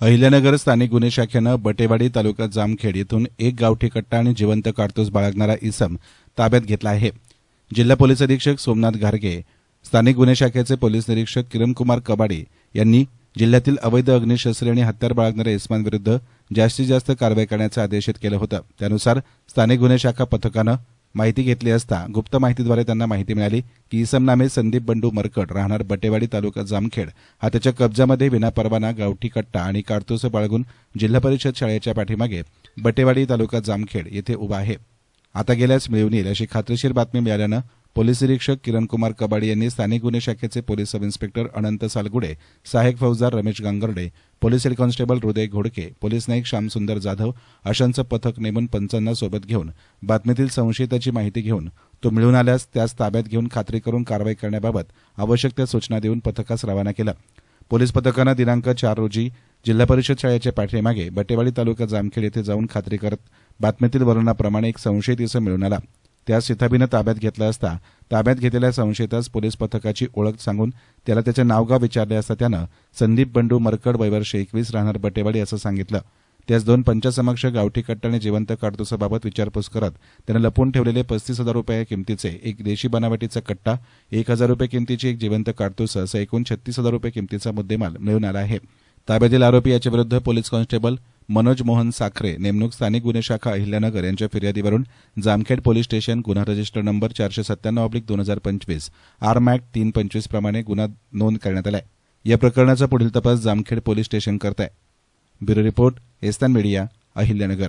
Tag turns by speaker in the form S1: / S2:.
S1: अहिल्यानगर स्थानिक गुन्हे शाखेनं बटेवाडी तालुका जामखेड येथून एक गावठी कट्टा आणि जिवंत काडतूस बाळगणारा इसम ताब्यात घेतला आहे. जिल्हा पोलीस अधीक्षक सोमनाथ घारगे स्थानिक गुन्हे शाखेचे पोलीस निरीक्षक किरणकुमार कबाडे यांनी जिल्ह्यातील अवैध अग्निशस्त्रे आणि हत्यार बाळगणाऱ्या इसमांविरुद्ध जास्तीत जास्त कारवाई करण्याचं आदेशित केलं होतं. त्यानुसार स्थानिक गुन्हे शाखा पथकानं माहिती घेतली असता गुप्त माहितीद्वारे त्यांना माहिती मिळाली की इसम नामे संदीप बंडू मरकट राहणार बटेवाडी तालुका जामखेड. हा त्याच्या कब्जामध्ये विनापरवाना गावठी कट्टा आणि काडतुस बाळगून जिल्हा परिषद शाळेच्या पाठीमागे बटेवाडी तालुका जामखेड येथे उभा आहे. आता गेल्यास मिळून येईल अशी खात्रीशीर बातमी मिळाल्यानं पोलीस निरीक्षक किरणकुमार कबाडे यांनी स्थानिक गुन्हे शाखेचे पोलीस सब इन्स्पेक्टर अनंत सालगुडे सहाय्यक फौजदार Ramesh Gangarde police head constable Hriday Ghodke police Naik Shyamsundar Jadhav अशांचं पथक नेमून पंचांना सोबत घेऊन बातमीतील संशयिताची माहिती घेऊन तो मिळून आल्यास त्यास ताब्यात घेऊन खात्री करून कारवाई करण्याबाबत आवश्यक त्या सूचना देऊन पथकास रवाना केलं. पोलीस पथकानं दिनांक चार रोजी जिल्हा परिषद शाळेच्या पाठीमागे बटेवाडी तालुका जामखेड येथे जाऊन खात्री करत बातमीतील वर्णनाप्रमाणे एक संशयित इसम मिळून आला. त्यास सिथाबीनं ताब्यात घेतला असता ताब्यात घेतलेल्या संशयितास पोलीस पथकाची ओळख सांगून त्याला त्याचे नावगाव विचारले असता त्यानं संदीप बंडू मरकड वयवर्ष एकवीस राहणार बटेवाडी असं सांगितलं. त्यास दोन पंचासमक्ष गावठी कट्टा आणि जिवंत काडतुसाबाबत विचारपूस करत त्यानं लपून ठेवलेले पस्तीस हजार रुपये किमतीचे एक देशी बनावटीचा कट्टा एक हजार रुपये किमतीची एक जिवंत काडतूस असं एकूण छत्तीस हजार रुपये किमतीचा मुद्देमाल मिळून आला आहे. ताब्यातील आरोपी याच्या विरुद्ध पोलीस कॉन्स्टेबल मनोज मोहन साखरे नेमणूक स्थानिक गुन्हे शाखा अहिल्यानगर यांच्या फिर्यादीवरून जामखेड पोलीस स्टेशन गुन्हा रजिस्टर नंबर चारशे सत्त्याण्णव ऑब्लिक दोन हजार पंचवीस आरमॅक तीन पंचवीस प्रमाणे गुन्हा नोंद करण्यात आलाय. या प्रकरणाचा पुढील तपास जामखेड पोलीस स्टेशन करत आहे ब्युरो रिपोर्ट एस्तान मीडिया अहिल्यानगर.